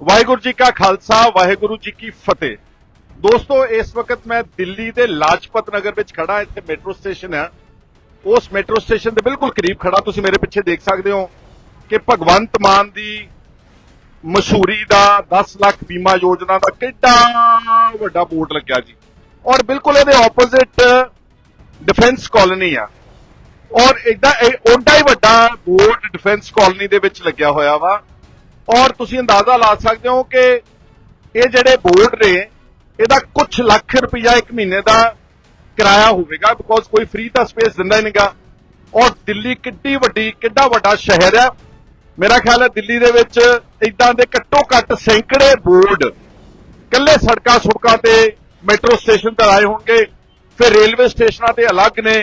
ਵਾਹਿਗੁਰੂ ਜੀ ਕਾ ਖਾਲਸਾ, ਵਾਹਿਗੁਰੂ ਜੀ ਕੀ ਫਤਿਹ। ਦੋਸਤੋ, ਇਸ ਵਕਤ ਮੈਂ ਦਿੱਲੀ ਦੇ ਲਾਜਪਤ ਨਗਰ ਵਿੱਚ ਖੜਾ ਇੱਥੇ ਮੈਟਰੋ ਸਟੇਸ਼ਨ ਹੈ। ਉਸ ਮੈਟਰੋ ਸਟੇਸ਼ਨ ਦੇ ਬਿਲਕੁਲ ਕਰੀਬ ਖੜਾ ਤੁਸੀਂ ਮੇਰੇ ਪਿੱਛੇ ਦੇਖ ਸਕਦੇ ਹੋ ਕਿ ਭਗਵੰਤ ਮਾਨ ਦੀ ਮਸ਼ਹੂਰੀ ਦਾ 10 ਲੱਖ ਬੀਮਾ ਯੋਜਨਾ ਦਾ ਕਿੱਡਾ ਵੱਡਾ ਬੋਰਡ ਲੱਗਿਆ ਜੀ। ਔਰ ਬਿਲਕੁਲ ਇਹਦੇ ਆਪੋਜ਼ਿਟ ਡਿਫੈਂਸ ਕਾਲੋਨੀ ਆ। ਔਰ ਇਦਾਂ ਓਡਾ ਹੀ ਵੱਡਾ ਬੋਰਡ ਡਿਫੈਂਸ ਕਾਲੋਨੀ ਦੇ ਵਿੱਚ ਲੱਗਿਆ ਹੋਇਆ ਵਾ। ਔਰ ਤੁਸੀਂ ਅੰਦਾਜ਼ਾ ਲਾ ਸਕਦੇ ਹੋ ਕਿ ਇਹ ਜਿਹੜੇ ਬੋਰਡ ਨੇ, ਇਹਦਾ ਕੁਝ ਲੱਖ ਰੁਪਇਆ ਇੱਕ ਮਹੀਨੇ ਦਾ ਕਿਰਾਇਆ ਹੋਵੇਗਾ ਬਿਕੋਜ਼ ਕੋਈ ਫ੍ਰੀ ਤਾਂ ਸਪੇਸ ਦਿੰਦਾ ਹੀ ਨਹੀਂਗਾ। ਔਰ ਦਿੱਲੀ ਕਿੱਡੀ ਵੱਡੀ, ਕਿੱਡਾ ਵੱਡਾ ਸ਼ਹਿਰ ਹੈ ਮੇਰਾ ਖਿਆਲ ਹੈ ਦਿੱਲੀ ਦੇ ਵਿੱਚ ਇਦਾਂ ਦੇ ਘੱਟੋ ਘੱਟ ਸੈਂਕੜੇ ਬੋਰਡ ਕੱਲੇ ਸੜਕਾਂ ਸੁੜਕਾਂ ਤੇ ਮੈਟਰੋ ਸਟੇਸ਼ਨ ਤੇ ਆਏ ਹੋਣਗੇ, ਫਿਰ ਰੇਲਵੇ ਸਟੇਸ਼ਨਾਂ ਤੇ ਅਲੱਗ ਨੇ,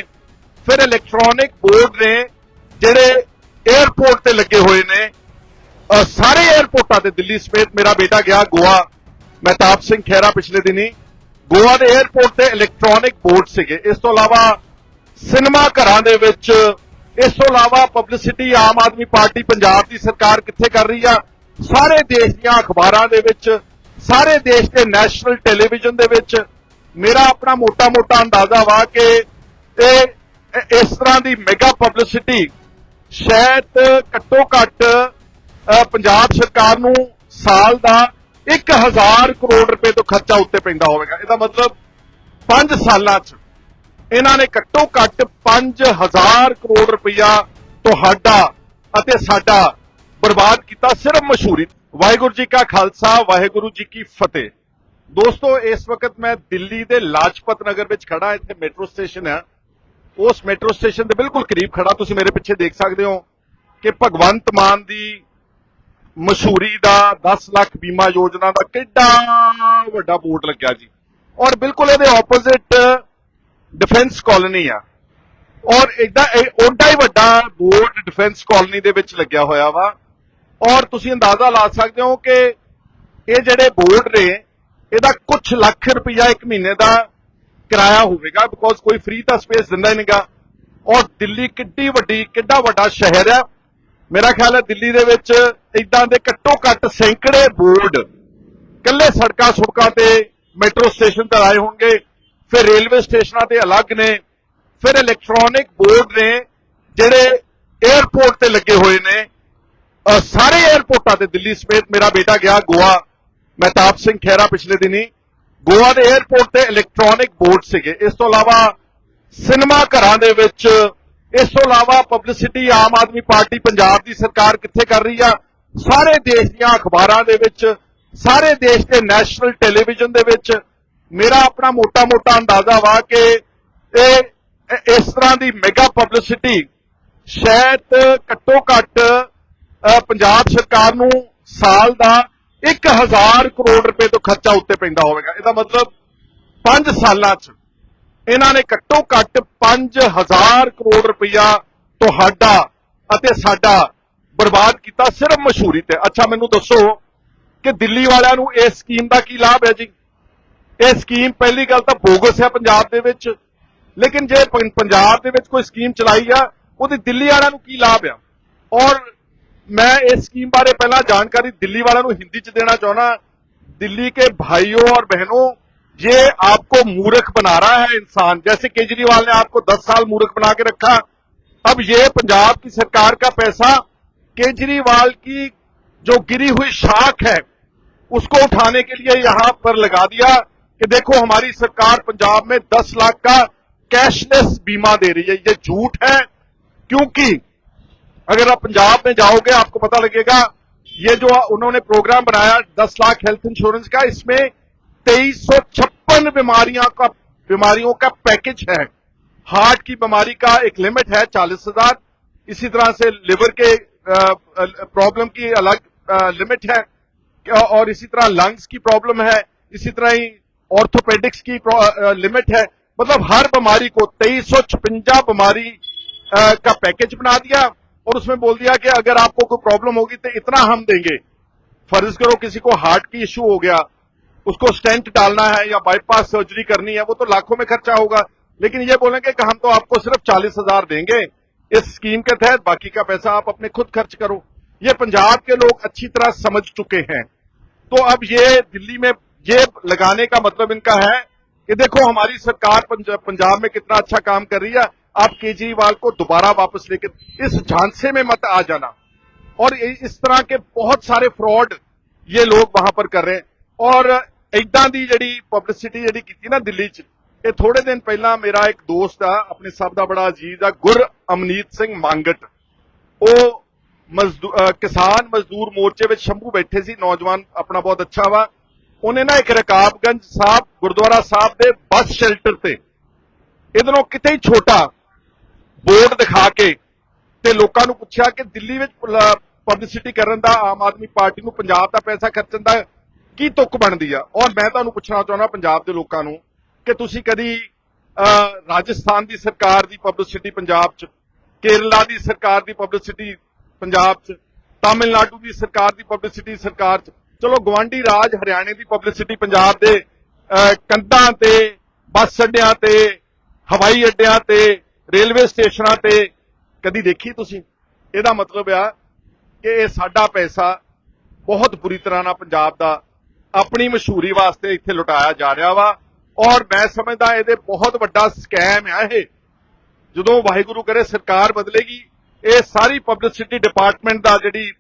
ਫਿਰ ਇਲੈਕਟ੍ਰੋਨਿਕ ਬੋਰਡ ਨੇ, ਜਿਹੜੇ 에ਅਰਪੋਰਟ ਤੇ ਲੱਗੇ ਹੋਏ ਨੇ। ਸਾਰੇ 에ਅਰਪੋਰਟਾਂ ਤੇ ਦਿੱਲੀ ਸਮੇਤ ਮੇਰਾ ਬੇਟਾ ਗਿਆ ਗੋਆ। ਮਹਿਤਾਬ ਸਿੰਘ ਖਹਿਰਾ ਪਿਛਲੇ ਦਿਨੀ ਗੋਆ ਦੇ 에ਅਰਪੋਰਟ ਤੇ ਇਲੈਕਟ੍ਰੋਨਿਕ ਬੋਰਡ ਸੀਗੇ। ਇਸ ਤੋਂ ਇਲਾਵਾ ਸਿਨੇਮਾ ਘਰਾਂ ਦੇ ਵਿੱਚ, ਇਸ ਤੋਂ ਇਲਾਵਾ ਪਬਲਿਸਿਟੀ ਆਮ ਆਦਮੀ ਪਾਰਟੀ ਪੰਜਾਬ ਦੀ ਸਰਕਾਰ ਕਿੱਥੇ ਕਰ ਰਹੀ ਆ? ਸਾਰੇ ਦੇਸ਼ ਦੀਆਂ ਅਖਬਾਰਾਂ ਦੇ ਵਿੱਚ, ਸਾਰੇ ਦੇਸ਼ ਦੇ ਨੈਸ਼ਨਲ ਟੈਲੀਵਿਜ਼ਨ ਦੇ ਵਿੱਚ ਮੇਰਾ ਆਪਣਾ ਮੋਟਾ-ਮੋਟਾ ਅੰਦਾਜ਼ਾ ਵਾ ਕਿ ਇਹ ਇਸ ਤਰ੍ਹਾਂ ਦੀ ਮੈਗਾ ਪਬਲਿਸਿਟੀ ਸ਼ਾਇਦ ਘੱਟੋ ਘੱਟ ਪੰਜਾਬ ਸਰਕਾਰ ਨੂੰ ਸਾਲ ਦਾ 1000 ਕਰੋੜ ਰੁਪਏ ਤੋਂ ਖਰਚਾ ਉੱਤੇ ਪੈਂਦਾ ਹੋਵੇਗਾ। ਇਹਦਾ ਮਤਲਬ 5 ਸਾਲਾਂ 'ਚ ਇਹਨਾਂ ਨੇ ਘੱਟੋ ਘੱਟ 5000 ਕਰੋੜ ਰੁਪਇਆ ਤੁਹਾਡਾ ਅਤੇ ਸਾਡਾ ਬਰਬਾਦ ਕੀਤਾ, ਸਿਰਫ ਮਸ਼ਹੂਰੀ। ਵਾਹਿਗੁਰੂ ਜੀ ਕਾ ਖਾਲਸਾ, ਵਾਹਿਗੁਰੂ ਜੀ ਕੀ ਫਤਿਹ। ਦੋਸਤੋ, ਇਸ ਵਕਤ ਮੈਂ ਦਿੱਲੀ ਦੇ ਲਾਜਪਤ ਨਗਰ ਵਿੱਚ ਖੜਾ ਇੱਥੇ ਮੈਟਰੋ ਸਟੇਸ਼ਨ ਹੈ। ਉਸ ਮੈਟਰੋ ਸਟੇਸ਼ਨ ਦੇ ਬਿਲਕੁਲ ਕਰੀਬ ਖੜਾ ਤੁਸੀਂ ਮੇਰੇ ਪਿੱਛੇ ਦੇਖ ਸਕਦੇ ਹੋ ਕਿ ਭਗਵੰਤ ਮਾਨ ਦੀ ਮਸ਼ਹੂਰੀ ਦਾ 10 ਲੱਖ ਬੀਮਾ ਯੋਜਨਾ ਦਾ ਕਿੱਡਾ ਵੱਡਾ ਬੋਰਡ ਲੱਗਿਆ ਜੀ। ਔਰ ਬਿਲਕੁਲ ਇਹਦੇ ਆਪੋਜ਼ਿਟ ਡਿਫੈਂਸ ਕਾਲੋਨੀ ਆ। ਔਰ ਇਦਾਂ ਓਡਾ ਹੀ ਵੱਡਾ ਬੋਰਡ ਡਿਫੈਂਸ ਕਾਲੋਨੀ ਦੇ ਵਿੱਚ ਲੱਗਿਆ ਹੋਇਆ ਵਾ। ਔਰ ਤੁਸੀਂ ਅੰਦਾਜ਼ਾ ਲਾ ਸਕਦੇ ਹੋ ਕਿ ਇਹ ਜਿਹੜੇ ਬੋਰਡ ਨੇ, ਇਹਦਾ ਕੁਝ ਲੱਖ ਰੁਪਇਆ ਇੱਕ ਮਹੀਨੇ ਦਾ ਕਿਰਾਇਆ ਹੋਵੇਗਾ ਬਿਕੋਜ਼ ਕੋਈ ਫ੍ਰੀ ਤਾਂ ਸਪੇਸ ਦਿੰਦਾ ਹੀ ਨਹੀਂਗਾ ਔਰ ਦਿੱਲੀ ਕਿੱਡੀ ਵੱਡੀ, ਕਿੱਡਾ ਵੱਡਾ ਸ਼ਹਿਰ ਆ। ਮੇਰਾ ਖਿਆਲ ਹੈ ਦਿੱਲੀ ਦੇ ਵਿੱਚ ਇਦਾਂ ਦੇ ਘੱਟੋ ਘੱਟ ਸੈਂਕੜੇ ਬੋਰਡ ਕੱਲੇ ਸੜਕਾਂ ਸੁੜਕਾਂ ਤੇ ਮੈਟਰੋ ਸਟੇਸ਼ਨ ਤੇ ਆਏ ਹੋਣਗੇ, ਫਿਰ ਰੇਲਵੇ ਸਟੇਸ਼ਨਾਂ ਤੇ ਅਲੱਗ ਨੇ, ਫਿਰ ਇਲੈਕਟ੍ਰੋਨਿਕ ਬੋਰਡ ਨੇ ਜਿਹੜੇ 에어ਪੋਰਟ ਤੇ ਲੱਗੇ ਹੋਏ ਨੇ। ਸਾਰੇ 에어ਪੋਰਟਾਂ ਤੇ ਦਿੱਲੀ ਸਮੇਤ ਮੇਰਾ ਬੇਟਾ ਗਿਆ ਗੋਆ। ਮਹਿਤਾਬ ਸਿੰਘ ਖੈਰਾ ਪਿਛਲੇ ਦਿਨੀ ਗੋਆ ਦੇ 에어ਪੋਰਟ ਤੇ ਇਲੈਕਟ੍ਰੋਨਿਕ ਬੋਰਡ ਸੀਗੇ। ਇਸ ਤੋਂ ਇਲਾਵਾ ਸਿਨੇਮਾ ਘਰਾਂ ਦੇ ਵਿੱਚ ਇਸ ਤੋਂ ਇਲਾਵਾ ਪਬਲਿਸਿਟੀ ਆਮ ਆਦਮੀ ਪਾਰਟੀ ਪੰਜਾਬ ਦੀ ਸਰਕਾਰ ਕਿੱਥੇ ਕਰ ਰਹੀ ਆ? ਸਾਰੇ ਦੇਸ਼ ਦੀਆਂ ਅਖਬਾਰਾਂ ਦੇ ਵਿੱਚ, ਸਾਰੇ ਦੇਸ਼ ਦੇ ਨੈਸ਼ਨਲ ਟੈਲੀਵਿਜ਼ਨ ਦੇ ਵਿੱਚ। ਮੇਰਾ ਆਪਣਾ ਮੋਟਾ-ਮੋਟਾ ਅੰਦਾਜ਼ਾ ਵਾ ਕਿ ਇਹ ਇਸ ਤਰ੍ਹਾਂ ਦੀ ਮੈਗਾ ਪਬਲਿਸਿਟੀ ਸ਼ਾਇਦ ਘੱਟੋ ਘੱਟ ਪੰਜਾਬ ਸਰਕਾਰ ਨੂੰ ਸਾਲ ਦਾ 1000 ਕਰੋੜ ਰੁਪਏ ਤੋਂ ਖਰਚਾ ਉੱਤੇ ਪੈਂਦਾ ਹੋਵੇਗਾ। ਇਹਦਾ ਮਤਲਬ 5 ਸਾਲਾਂ 'ਚ ਇਹਨਾਂ ਨੇ ਘੱਟੋ ਘੱਟ 5000 ਕਰੋੜ ਰੁਪਇਆ ਤੁਹਾਡਾ ਅਤੇ ਸਾਡਾ ਬਰਬਾਦ ਕੀਤਾ ਸਿਰਫ ਮਸ਼ਹੂਰੀ ਤੇ। ਅੱਛਾ, ਮੈਨੂੰ ਦੱਸੋ ਕਿ ਦਿੱਲੀ ਵਾਲਿਆਂ ਨੂੰ ਇਸ ਸਕੀਮ ਦਾ ਕੀ ਲਾਭ ਹੈ ਜੀ? ਇਹ ਸਕੀਮ ਪਹਿਲੀ ਗੱਲ ਤਾਂ ਬੋਗਸ ਹੈ ਪੰਜਾਬ ਦੇ ਵਿੱਚ, ਲੇਕਿਨ ਜੇ ਪੰਜਾਬ ਦੇ ਵਿੱਚ ਕੋਈ ਸਕੀਮ ਚਲਾਈ ਆ, ਉਹਦੀ ਦਿੱਲੀ ਵਾਲਿਆਂ ਨੂੰ ਕੀ ਲਾਭ ਆ? ਔਰ ਮੈਂ ਇਸ ਸਕੀਮ ਬਾਰੇ ਪਹਿਲਾਂ ਜਾਣਕਾਰੀ ਦਿੱਲੀ ਵਾਲਿਆਂ ਨੂੰ ਹਿੰਦੀ 'ਚ ਦੇਣਾ ਚਾਹਣਾ ਦਿੱਲੀ ਕੇ ਭਾਈਓ ਔਰ ਬਹਿਨੋ ये आपको मूर्ख बना रहा है इंसान। जैसे केजरीवाल ने आपको 10 साल मूर्ख बना के रखा, अब ये पंजाब की सरकार का पैसा केजरीवाल की जो गिरी हुई शाख है, उसको उठाने के लिए यहाँ पर लगा दिया कि देखो हमारी सरकार पंजाब में 10 लाख का कैशलेस बीमा दे रही है। ये झूठ है, क्योंकि अगर आप पंजाब में जाओगे, आपको पता लगेगा, ये जो उन्होंने प्रोग्राम बनाया 10 लाख हेल्थ इंश्योरेंस का, इसमें तेईस बीमारियाँ का, बीमारियों का पैकेज है। हार्ट की बीमारी का एक लिमिट है चालीस हज़ार। इसी तरह से लिवर के प्रॉब्लम की अलग लिमिट है। और इसी तरह लंग्स की प्रॉब्लम है। इसी तरह ही ऑर्थोपेडिक्स की लिमिट है। मतलब हर बीमारी को तेईस बीमारी का पैकेज बना दिया और उसमें बोल दिया कि अगर आपको कोई प्रॉब्लम होगी तो इतना हम देंगे। फ़र्ज़ करो किसी को हार्ट की इश्यू हो गया। उसको स्टेंट डालना है या बाईपास सर्जरी करनी है, वो तो लाखों में खर्चा होगा। लेकिन ये बोलेंगे कि हम तो आपको सिर्फ़ चालीस हज़ार देंगे इस स्कीम के तहत, बाकी का पैसा आप अपने खुद खर्च करो। ये पंजाब के लोग अच्छी तरह समझ चुके हैं। तो अब ये दिल्ली में ये लगाने का मतलब इनका है कि देखो, हमारी सरकार पंजाब में कितना अच्छा काम कर रही है। आप केजरीवाल को दोबारा वापस लेकर इस झांसे में मत आ जाना। और इस तरह के बहुत सारे फ्रॉड ये लोग वहाँ पर कर रहे हैं। और ਇਦਾਂ ਦੀ ਜਿਹੜੀ ਪਬਲਿਸਿਟੀ ਜਿਹੜੀ ਕੀਤੀ ਨਾ ਦਿੱਲੀ 'ਚ, ਇਹ ਥੋੜੇ ਦਿਨ ਪਹਿਲਾਂ ਮੇਰਾ ਇੱਕ ਦੋਸਤ ਆ, ਆਪਣੇ ਸਭ ਦਾ ਬੜਾ ਅਜੀਜ਼ ਆ, ਗੁਰ ਅਮਨੀਤ ਸਿੰਘ ਮੰਗਟ। ਉਹ ਮਜ਼ਦੂ- ਕਿਸਾਨ ਮਜ਼ਦੂਰ ਮੋਰਚੇ ਵਿੱਚ ਸ਼ੰਭੂ ਬੈਠੇ ਸੀ, ਨੌਜਵਾਨ ਆਪਣਾ ਬਹੁਤ ਅੱਛਾ ਵਾ। ਉਹਨੇ ਨਾ ਇੱਕ ਰਕਾਬਗੰਜ ਸਾਹਿਬ, ਗੁਰਦੁਆਰਾ ਸਾਹਿਬ ਦੇ ਬੱਸ ਸ਼ੈਲਟਰ ਤੇ, ਇਹਦੋਂ ਕਿਤੇ ਹੀ ਛੋਟਾ ਬੋਰਡ ਦਿਖਾ ਕੇ ਤੇ ਲੋਕਾਂ ਨੂੰ ਪੁੱਛਿਆ ਕਿ ਦਿੱਲੀ ਵਿੱਚ ਪਬਲਿਸਿਟੀ ਕਰਨ ਦਾ ਆਮ ਆਦਮੀ ਪਾਰਟੀ ਨੂੰ ਪੰਜਾਬ ਦਾ ਪੈਸਾ ਖਰਚਣ ਦਾ ਕੀ ਤੁੱਕ ਬਣਦੀ ਆ? ਔਰ ਮੈਂ ਤੁਹਾਨੂੰ ਪੁੱਛਣਾ ਚਾਹੁੰਦਾ ਪੰਜਾਬ ਦੇ ਲੋਕਾਂ ਨੂੰ ਕਿ ਤੁਸੀਂ ਕਦੀ ਅਹ, ਰਾਜਸਥਾਨ ਦੀ ਸਰਕਾਰ ਦੀ ਪਬਲਿਸਿਟੀ ਪੰਜਾਬ 'ਚ ਕੇਰਲਾ ਦੀ ਸਰਕਾਰ ਦੀ ਪਬਲਿਸਿਟੀ ਪੰਜਾਬ 'ਚ ਤਾਮਿਲਨਾਡੂ ਦੀ ਸਰਕਾਰ ਦੀ ਪਬਲਿਸਿਟੀ ਸਰਕਾਰ 'ਚ? ਚਲੋ ਗਵਾਂਢੀ ਰਾਜ ਹਰਿਆਣੇ ਦੀ ਪਬਲਿਸਿਟੀ ਪੰਜਾਬ ਦੇ ਅਹ, ਕੰਧਾਂ ਤੇ ਬੱਸ ਅੱਡਿਆਂ ਤੇ ਹਵਾਈ ਅੱਡਿਆਂ ਤੇ ਰੇਲਵੇ ਸਟੇਸ਼ਨਾਂ ਤੇ ਕਦੀ ਦੇਖੀ ਤੁਸੀਂ? ਇਹਦਾ ਮਤਲਬ ਆ ਕਿ ਇਹ ਸਾਡਾ ਪੈਸਾ ਬਹੁਤ ਬੁਰੀ ਤਰ੍ਹਾਂ ਨਾਲ ਪੰਜਾਬ ਦਾ ਆਪਣੀ ਮਸ਼ਹੂਰੀ ਵਾਸਤੇ ਇੱਥੇ ਲੁਟਾਇਆ ਜਾ ਰਿਹਾ ਵਾ। ਔਰ ਮੈਂ ਸਮਝਦਾ ਇਹਦੇ ਬਹੁਤ ਵੱਡਾ ਸਕੈਮ ਆ ਇਹ। ਜਦੋਂ ਵਾਹਿਗੁਰੂ ਕਰੇ ਸਰਕਾਰ ਬਦਲੇਗੀ, ਇਹ ਸਾਰੀ ਪਬਲਿਸਿਟੀ ਡਿਪਾਰਟਮੈਂਟ ਦਾ ਜਿਹੜੀ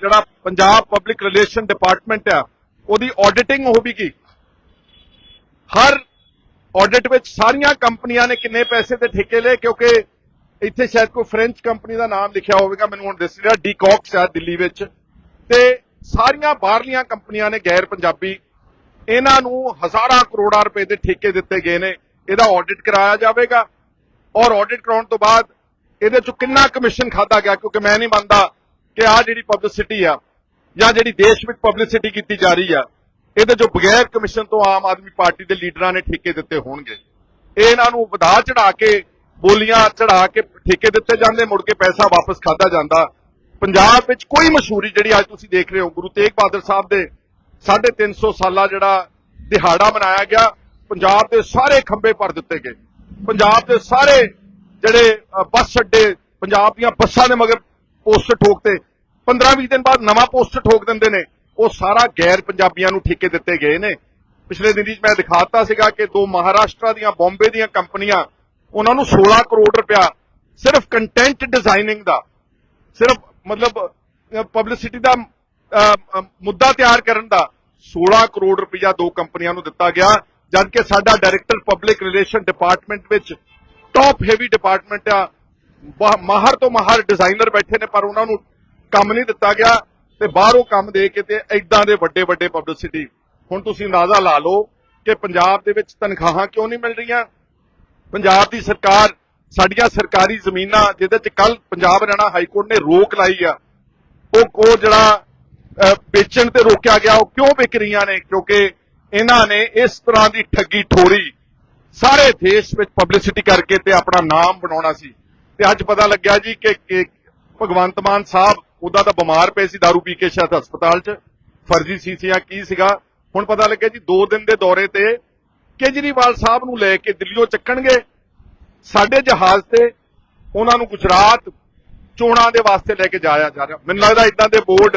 ਜਿਹੜਾ ਪੰਜਾਬ ਪਬਲਿਕ ਰਿਲੇਸ਼ਨ ਡਿਪਾਰਟਮੈਂਟ ਆ, ਉਹਦੀ ਆਡਿਟਿੰਗ ਹੋਵੇਗੀ ਹਰ ਆਡਿਟ ਵਿੱਚ ਸਾਰੀਆਂ ਕੰਪਨੀਆਂ ਨੇ ਕਿੰਨੇ ਪੈਸੇ ਦੇ ਠੇਕੇ ਲਏ, ਕਿਉਂਕਿ ਇੱਥੇ ਸ਼ਾਇਦ ਕੋਈ ਫ੍ਰੈਂਚ ਕੰਪਨੀ ਦਾ ਨਾਮ ਲਿਖਿਆ ਹੋਵੇਗਾ, ਮੈਨੂੰ ਹੁਣ ਦਿਸ ਰਿਹਾ ਡੀਕੌਕਸ ਆ ਦਿੱਲੀ ਵਿੱਚ। ਤੇ ਸਾਰੀਆਂ ਬਾਹਰਲੀਆਂ ਕੰਪਨੀਆਂ ਨੇ ਗੈਰ ਪੰਜਾਬੀ, ਇਹਨਾਂ ਨੂੰ ਹਜ਼ਾਰਾਂ ਕਰੋੜਾਂ ਰੁਪਏ ਦੇ ਠੇਕੇ ਦਿੱਤੇ ਗਏ ਨੇ। ਇਹਦਾ ਆਡਿਟ ਕਰਾਇਆ ਜਾਵੇਗਾ। ਔਰ ਆਡਿਟ ਕਰਾਉਣ ਤੋਂ ਬਾਅਦ ਇਹਦੇ ਚੋਂ ਕਿੰਨਾ ਕਮਿਸ਼ਨ ਖਾਦਾ ਗਿਆ? ਕਿਉਂਕਿ ਮੈਂ ਨਹੀਂ ਮੰਨਦਾ ਕਿ ਆਹ ਜਿਹੜੀ ਪਬਲਿਸਿਟੀ ਆ, ਜਾਂ ਜਿਹੜੀ ਦੇਸ਼ ਵਿੱਚ ਪਬਲਿਸਿਟੀ ਕੀਤੀ ਜਾ ਰਹੀ ਆ, ਇਹਦੇ ਚੋਂ ਬਗੈਰ ਕਮਿਸ਼ਨ ਤੋਂ ਆਮ ਆਦਮੀ ਪਾਰਟੀ ਦੇ ਲੀਡਰਾਂ ਨੇ ਠੇਕੇ ਦਿੱਤੇ ਹੋਣਗੇ। ਇਹ ਇਹਨਾਂ ਨੂੰ ਵਧਾ ਚੜਾ ਕੇ ਬੋਲੀਆਂ ਚੜਾ ਕੇ ਠੇਕੇ ਦਿੱਤੇ ਜਾਂਦੇ, ਮੁੜ ਕੇ ਪੈਸਾ ਵਾਪਸ ਖਾਦਾ ਜਾਂਦਾ। ਪੰਜਾਬ ਵਿੱਚ ਕੋਈ ਮਸ਼ਹੂਰੀ ਜਿਹੜੀ ਅੱਜ ਤੁਸੀਂ ਦੇਖ ਰਹੇ ਹੋ, ਗੁਰੂ ਤੇਗ ਬਹਾਦਰ ਸਾਹਿਬ ਦੇ 350 ਸਾਲਾ ਜਿਹੜਾ ਦਿਹਾੜਾ ਮਨਾਇਆ ਗਿਆ, ਪੰਜਾਬ ਦੇ ਸਾਰੇ ਖੰਭੇ ਭਰ ਦਿੱਤੇ ਗਏ। ਪੰਜਾਬ ਦੇ ਸਾਰੇ ਜਿਹੜੇ ਬੱਸ ਅੱਡੇ ਪੰਜਾਬ ਦੀਆਂ ਬੱਸਾਂ ਦੇ ਮਗਰ ਪੋਸਟਰ ਠੋਕਤੇ 15-20 ਦਿਨ ਬਾਅਦ ਨਵਾਂ ਪੋਸਟਰ ਠੋਕ ਦਿੰਦੇ ਨੇ। ਉਹ ਸਾਰਾ ਗੈਰ ਪੰਜਾਬੀਆਂ ਨੂੰ ਠੇਕੇ ਦਿੱਤੇ ਗਏ ਨੇ। ਪਿਛਲੇ ਦਿਨੀ 'ਚ ਮੈਂ ਦਿਖਾਤਾ ਸੀਗਾ ਕਿ ਦੋ ਮਹਾਰਾਸ਼ਟਰ ਦੀਆਂ, ਬੰਬੇ ਦੀਆਂ ਕੰਪਨੀਆਂ, ਉਹਨਾਂ ਨੂੰ 16 ਕਰੋੜ ਰੁਪਇਆ ਸਿਰਫ ਕੰਟੈਂਟ ਡਿਜ਼ਾਈਨਿੰਗ ਦਾ, ਸਿਰਫ ਮਤਲਬ ਪਬਲਿਸਿਟੀ ਦਾ ਮੁੱਦਾ ਤਿਆਰ ਕਰਨ ਦਾ 16 ਕਰੋੜ ਰੁਪਇਆ ਦੋ ਕੰਪਨੀਆਂ ਨੂੰ ਦਿੱਤਾ ਗਿਆ ਜਦਕਿ ਸਾਡਾ ਡਾਇਰੈਕਟਰ ਪਬਲਿਕ ਰਿਲੇਸ਼ਨ ਡਿਪਾਰਟਮੈਂਟ ਵਿੱਚ ਟੌਪ ਹੈਵੀ ਡਿਪਾਰਟਮੈਂਟ ਆ। ਮਾਹਰ ਤੋਂ ਮਾਹਰ ਡਿਜ਼ਾਈਨਰ ਬੈਠੇ ਨੇ, ਪਰ ਉਹਨਾਂ ਨੂੰ ਕੰਮ ਨਹੀਂ ਦਿੱਤਾ ਗਿਆ ਤੇ ਬਾਹਰੋਂ ਕੰਮ ਦੇ ਕੇ ਤੇ ਐਦਾਂ ਦੇ ਵੱਡੇ ਵੱਡੇ ਪਬਲਿਸਿਟੀ ਹੁਣ ਤੁਸੀਂ ਅੰਦਾਜ਼ਾ ਲਾ ਲਓ ਕਿ ਪੰਜਾਬ ਦੇ ਵਿੱਚ ਤਨਖਾਹਾਂ ਕਿਉਂ ਨਹੀਂ ਮਿਲ ਰਹੀਆਂ? ਪੰਜਾਬ ਦੀ ਸਰਕਾਰ ਸਾਡੀਆਂ ਸਰਕਾਰੀ ਜ਼ਮੀਨਾਂ ਜਿਹਦੇ ਚ ਕੱਲ ਪੰਜਾਬ ਹਰਿਆਣਾ ਹਾਈ ਕੋਰਟ ਨੇ ਰੋਕ ਲਾਈ ਆ, ਉਹ ਉਹ ਜਿਹੜਾ ਵੇਚਣ ਤੇ ਰੋਕਿਆ ਗਿਆ, ਉਹ ਕਿਉਂ ਵਿਕ ਰਹੀਆਂ ਨੇ? ਕਿਉਂਕਿ ਇਹਨਾਂ ਨੇ ਇਸ ਤਰ੍ਹਾਂ ਦੀ ਠੱਗੀ ਠੋਰੀ ਸਾਰੇ ਦੇਸ਼ ਵਿੱਚ ਪਬਲਿਸਿਟੀ ਕਰਕੇ ਤੇ ਆਪਣਾ ਨਾਮ ਬਣਾਉਣਾ ਸੀ। ਤੇ ਅੱਜ ਪਤਾ ਲੱਗਿਆ ਜੀ ਕਿ ਭਗਵੰਤ ਮਾਨ ਸਾਹਿਬ ਉਹਦਾ ਤਾਂ ਬਿਮਾਰ ਪਏ ਸੀ, दारू ਪੀ ਕੇ ਸ਼ਾਇਦ ਹਸਪਤਾਲ 'ਚ ਫਰਜ਼ੀ ਸੀ ਜਾਂ ਕੀ ਸੀਗਾ। ਹੁਣ ਪਤਾ ਲੱਗਿਆ ਜੀ 2 ਦਿਨ ਦੇ ਦੌਰੇ ਤੇ ਕੇਜਰੀਵਾਲ ਸਾਹਿਬ ਨੂੰ ਲੈ ਕੇ ਦਿੱਲੀੋਂ ਚੱਕਣਗੇ। ਸਾਡੇ ਜਹਾਜ਼ ਤੇ ਉਹਨਾਂ ਨੂੰ ਗੁਜਰਾਤ ਚੋਣਾਂ ਦੇ ਵਾਸਤੇ ਲੈ ਕੇ ਜਾਇਆ ਜਾ ਰਿਹਾ। ਮੈਨੂੰ ਲੱਗਦਾ ਇਦਾਂ ਦੇ ਬੋਰਡ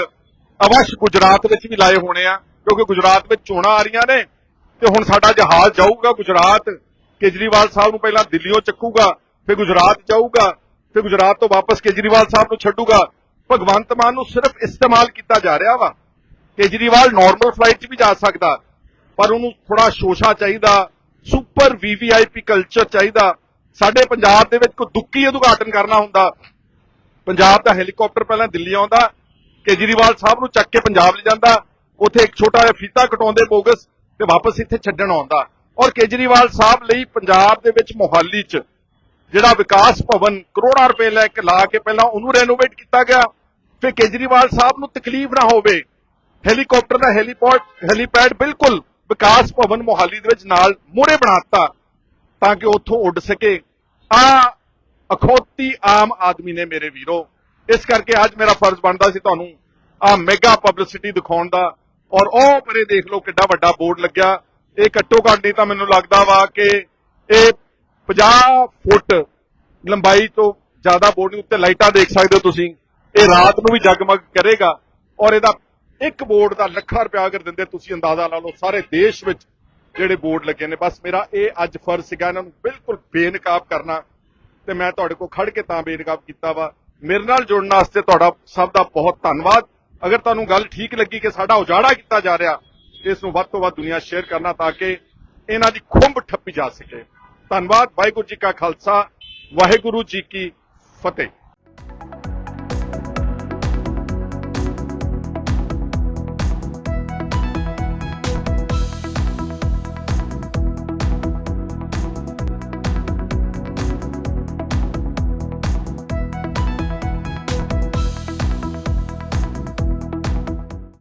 ਅਵਸ਼ ਗੁਜਰਾਤ ਵਿੱਚ ਵੀ ਲਾਏ ਹੋਣੇ ਆ, ਕਿਉਂਕਿ ਗੁਜਰਾਤ ਵਿੱਚ ਚੋਣਾਂ ਆ ਰਹੀਆਂ ਨੇ ਤੇ ਹੁਣ ਸਾਡਾ ਜਹਾਜ਼ ਜਾਊਗਾ ਗੁਜਰਾਤ। ਕੇਜਰੀਵਾਲ ਸਾਹਿਬ ਨੂੰ ਪਹਿਲਾਂ ਦਿੱਲੀੋਂ ਚੱਕੂਗਾ, ਫਿਰ ਗੁਜਰਾਤ ਜਾਊਗਾ, ਫਿਰ ਗੁਜਰਾਤ ਤੋਂ ਵਾਪਸ ਕੇਜਰੀਵਾਲ ਸਾਹਿਬ ਨੂੰ ਛੱਡੂਗਾ। ਭਗਵੰਤ ਮਾਨ ਨੂੰ ਸਿਰਫ ਇਸਤੇਮਾਲ ਕੀਤਾ ਜਾ ਰਿਹਾ ਵਾ। ਕੇਜਰੀਵਾਲ ਨਾਰਮਲ ਫਲਾਈਟ 'ਚ ਵੀ ਜਾ ਸਕਦਾ, ਪਰ ਉਹਨੂੰ ਥੋੜਾ ਸ਼ੋਸ਼ਾ ਚਾਹੀਦਾ ਸੁਪਰ ਵੀਵੀਆਈਪੀ ਕਲਚਰ ਚਾਹੀਦਾ। ਸਾਡੇ ਪੰਜਾਬ ਦੇ ਵਿੱਚ ਕੋਈ ਦੁੱਕੀ ਉਦਘਾਟਨ ਕਰਨਾ ਹੁੰਦਾ, ਪੰਜਾਬ ਦਾ ਹੈਲੀਕਾਪਟਰ ਪਹਿਲਾਂ ਦਿੱਲੀ ਆਉਂਦਾ, ਕੇਜਰੀਵਾਲ ਸਾਹਿਬ ਨੂੰ ਚੱਕ ਕੇ ਪੰਜਾਬ ਲੈ ਜਾਂਦਾ, ਉੱਥੇ ਇੱਕ ਛੋਟਾ ਜਿਹਾ ਫੀਤਾ ਕਟਾਉਂਦੇ ਬੋਗਸ ਤੇ ਵਾਪਸ ਇੱਥੇ ਛੱਡਣ ਆਉਂਦਾ। ਔਰ ਕੇਜਰੀਵਾਲ ਸਾਹਿਬ ਲਈ ਪੰਜਾਬ ਦੇ ਵਿੱਚ ਮੋਹਾਲੀ 'ਚ ਜਿਹੜਾ ਵਿਕਾਸ ਭਵਨ ਕਰੋੜਾਂ ਰੁਪਏ ਲੈ ਕੇ ਲਾ ਕੇ ਪਹਿਲਾਂ ਉਹਨੂੰ ਰੈਨੋਵੇਟ ਕੀਤਾ ਗਿਆ, ਫਿਰ ਕੇਜਰੀਵਾਲ ਸਾਹਿਬ ਨੂੰ ਤਕਲੀਫ ਨਾ ਹੋਵੇ, ਹੈਲੀਕਾਪਟਰ ਦਾ ਹੈਲੀਪੋਰਟ ਹੈਲੀਪੈਡ ਬਿਲਕੁਲ ਵਿਕਾਸ ਭਵਨ ਮੋਹਾਲੀ ਦੇ ਵਿੱਚ ਨਾਲ ਮੋਰੇ ਬਣਾਤਾ ਤਾਂ ਕਿ ਉੱਥੋਂ ਉੱਡ ਸਕੇ। ਆ ਅਖੌਤੀ ਆਮ ਆਦਮੀ ਨੇ ਮੇਰੇ ਵੀਰੋ, ਇਸ ਕਰਕੇ ਅੱਜ ਮੇਰਾ ਫਰਜ਼ ਬਣਦਾ ਸੀ ਤੁਹਾਨੂੰ ਆ ਮੈਗਾ ਪਬਲਿਸਿਟੀ ਦਿਖਾਉਣ ਦਾ। ਔਰ ਉਹ ਪਰੇ ਦੇਖ ਲਓ ਕਿੱਡਾ ਵੱਡਾ ਬੋਰਡ ਲੱਗਿਆ। ਇਹ ਘੱਟੋ ਘੱਟ ਨਹੀਂ ਤਾਂ ਮੈਨੂੰ ਲੱਗਦਾ ਵਾ ਕਿ ਇਹ 50 ਫੁੱਟ ਲੰਬਾਈ ਤੋਂ ਜ਼ਿਆਦਾ ਬੋਰਡ ਦੇ ਉੱਤੇ ਲਾਈਟਾਂ ਦੇਖ ਸਕਦੇ ਹੋ ਤੁਸੀਂ। ਇਹ ਰਾਤ ਨੂੰ ਵੀ ਜਗਮਗ ਕਰੇਗਾ। ਔਰ ਇਹਦਾ ਇੱਕ ਬੋਰਡ ਦਾ ਲੱਖਾਂ ਰੁਪਇਆ ਅਗਰ ਦਿੰਦੇ, ਤੁਸੀਂ ਅੰਦਾਜ਼ਾ ਲਾ ਲਓ, ਸਾਰੇ ਦੇਸ਼ ਵਿੱਚ ਜਿਹੜੇ ਬੋਰਡ ਲੱਗੇ ਨੇ। ਬਸ ਮੇਰਾ ਇਹ ਅੱਜ ਫਰਜ਼ ਸੀਗਾ ਇਹਨਾਂ ਨੂੰ ਬਿਲਕੁਲ ਬੇਨਕਾਬ ਕਰਨਾ ਤੇ ਮੈਂ ਤੁਹਾਡੇ ਕੋਲ ਖੜ ਕੇ ਤਾਂ ਬੇਨਕਾਬ ਕੀਤਾ ਵਾ। ਮੇਰੇ ਨਾਲ ਜੁੜਨ ਵਾਸਤੇ ਤੁਹਾਡਾ ਸਭ ਦਾ ਬਹੁਤ ਧੰਨਵਾਦ। ਅਗਰ ਤੁਹਾਨੂੰ ਗੱਲ ਠੀਕ ਲੱਗੀ ਕਿ ਸਾਡਾ ਉਜਾੜਾ ਕੀਤਾ ਜਾ ਰਿਹਾ, ਇਸ ਨੂੰ ਵੱਧ ਤੋਂ ਵੱਧ ਦੁਨੀਆ ਸ਼ੇਅਰ ਕਰਨਾ ਤਾਂ ਕਿ ਇਹਨਾਂ ਦੀ ਖੁੰਬ ਠੱਪੀ ਜਾ ਸਕੇ। ਧੰਨਵਾਦ। ਵਾਹਿਗੁਰੂ ਜੀ ਕਾ ਖਾਲਸਾ, ਵਾਹਿਗੁਰੂ ਜੀ ਕੀ ਫਤਿਹ।